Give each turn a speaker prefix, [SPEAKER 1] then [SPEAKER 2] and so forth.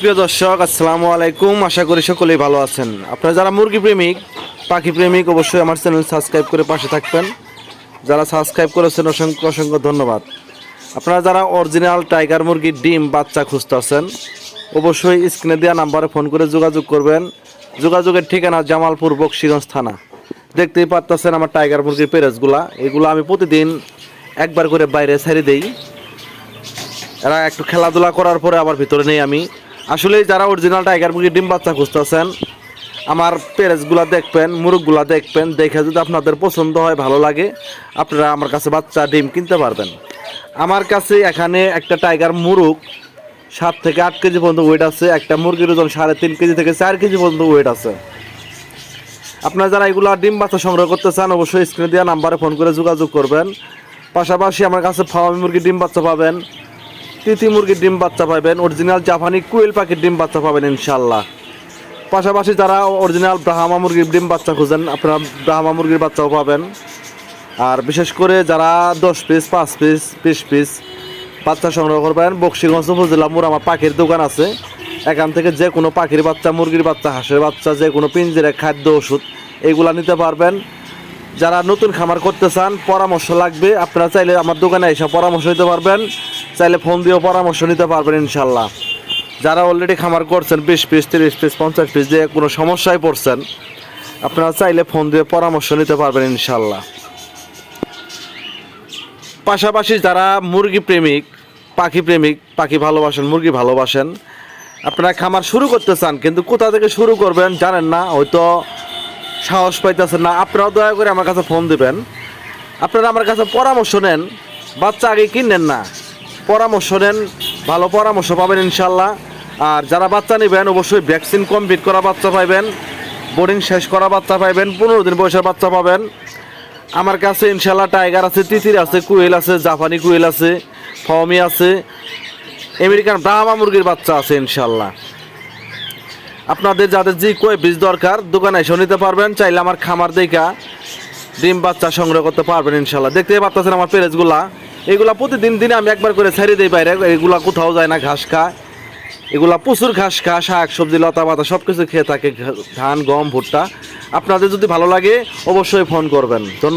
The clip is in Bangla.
[SPEAKER 1] সুপ্রিয় দর্শক, আসসালামু আলাইকুম। আশা করি সকলেই ভালো আছেন। আপনারা যারা মুরগি প্রেমিক পাখি প্রেমিক অবশ্যই আমার চ্যানেল সাবস্ক্রাইব করে পাশে থাকবেন। যারা সাবস্ক্রাইব করেছেন, অসংখ্য অসংখ্য ধন্যবাদ। আপনারা যারা অরিজিনাল টাইগার মুরগির ডিম, বাচ্চা খুঁজতেছেন অবশ্যই স্ক্রিনে দেওয়া নাম্বারে ফোন করে যোগাযোগ করবেন। যোগাযোগের ঠিকানা জামালপুর, বক্সিগঞ্জ থানা। দেখতেই পারতেছেন আমার টাইগার মুরগির পেরেজগুলা। এগুলো আমি প্রতিদিন একবার করে বাইরে ছেড়ে দেই। এরা একটু খেলাধুলা করার পরে আবার ভিতরে নেই আমি। আসলে যারা অরিজিনাল টাইগার মুরগির ডিম বাচ্চা খুঁজতেছেন, আমার পেরেজগুলা দেখবেন মুরগগুলা দেখবেন, দেখে যদি আপনাদের পছন্দ হয়, ভালো লাগে, আপনারা আমার কাছে বাচ্চা ডিম কিনতে পারবেন। আমার কাছে এখানে একটা টাইগার মুরগ সাত থেকে আট কেজি পর্যন্ত ওয়েট আছে, একটা মুরগির ওজন সাড়ে তিন কেজি থেকে চার কেজি পর্যন্ত ওয়েট আছে। আপনারা যারা এগুলো ডিম বাচ্চা সংগ্রহ করতে চান, অবশ্যই স্ক্রিনে দেওয়া নাম্বারে ফোন করে যোগাযোগ করবেন। পাশাপাশি আমার কাছে ফার্মি মুরগির ডিম বাচ্চা পাবেন। তিতি মুরগির ডিম বাচ্চা পাবেন। অরিজিনাল জাপানি কুয়েল পাখির ডিম বাচ্চা পাবেন ইনশাল্লাহ পাশাপাশি যারা অরিজিনাল ব্রাহ্মা মুরগির ডিম বাচ্চা খুঁজেন, আপনারা ব্রাহ্মা মুরগির বাচ্চাও পাবেন। আর বিশেষ করে যারা দশ পিস পাঁচ পিস বিশ পিস বাচ্চা সংগ্রহ করবেন বক্সিগঞ্জ উপজেলা মোড়, আমার পাখির দোকান আছে। এখান থেকে যে কোনো পাখির বাচ্চা, মুরগির বাচ্চা, হাঁসের বাচ্চা, যে কোনো পিঞ্জিরে, খাদ্য, ওষুধ, এগুলা নিতে পারবেন। যারা নতুন খামার করতে চান, পরামর্শ লাগবে, আপনারা চাইলে আমার দোকানে এসে পরামর্শ নিতে পারবেন। চাইলে ফোন দিয়েও পরামর্শ নিতে পারবেন ইনশাল্লাহ। যারা অলরেডি খামার করছেন, বিশ পিস তিরিশ পিস পঞ্চাশ পিস দিয়ে কোনো সমস্যায় পড়ছেন, আপনারা চাইলে ফোন দিয়ে পরামর্শ নিতে পারবেন ইনশাল্লাহ। পাশাপাশি যারা মুরগি প্রেমিক, পাখি প্রেমিক, পাখি ভালোবাসেন, মুরগি ভালোবাসেন, আপনারা খামার শুরু করতে চান, কিন্তু কোথা থেকে শুরু করবেন জানেন না, হয়তো সাহস পাইতেছেন না, আপনারাও দয়া করে আমার কাছে ফোন দিবেন। আপনারা আমার কাছে পরামর্শ নেন, বাচ্চা আগে কিনেন না। পরামর্শ নেন, ভালো পরামর্শ পাবেন ইনশাল্লাহ। আর যারা বাচ্চা নেবেন, অবশ্যই ভ্যাকসিন কমপ্লিট করা বাচ্চা পাইবেন, বোর্ডিং শেষ করা বাচ্চা পাইবেন, পনেরো দিন বয়সের বাচ্চা পাবেন। আমার কাছে ইনশাল্লাহ টাইগার আছে, তিতির আছে, কুয়েল আছে, জাপানি কুয়েল আছে ফমি আছে, আমেরিকান ব্রাহ্মা মুরগির বাচ্চা আছে ইনশাল্লাহ। আপনাদের যাদের যে কয় বীজ দরকার, দোকানে এসে নিতে পারবেন, চাইলে আমার খামার দেখা ডিম বাচ্চা সংগ্রহ করতে পারবেন ইনশাল্লাহ। দেখতে পাচ্ছেন আমার পেরেজগুলা। এগুলা প্রতিদিন দিনে আমি একবার করে ছেড়ে দিই বাইরে। এগুলা কোথাও যায় না, ঘাস খায়। এগুলা প্রচুর ঘাস খায়, শাক, সবজি, লতা পাতা সব কিছু খেয়ে থাকে ধান, গম, ভুট্টা। আপনাদের যদি ভালো লাগে, অবশ্যই ফোন করবেন। ধন্যবাদ।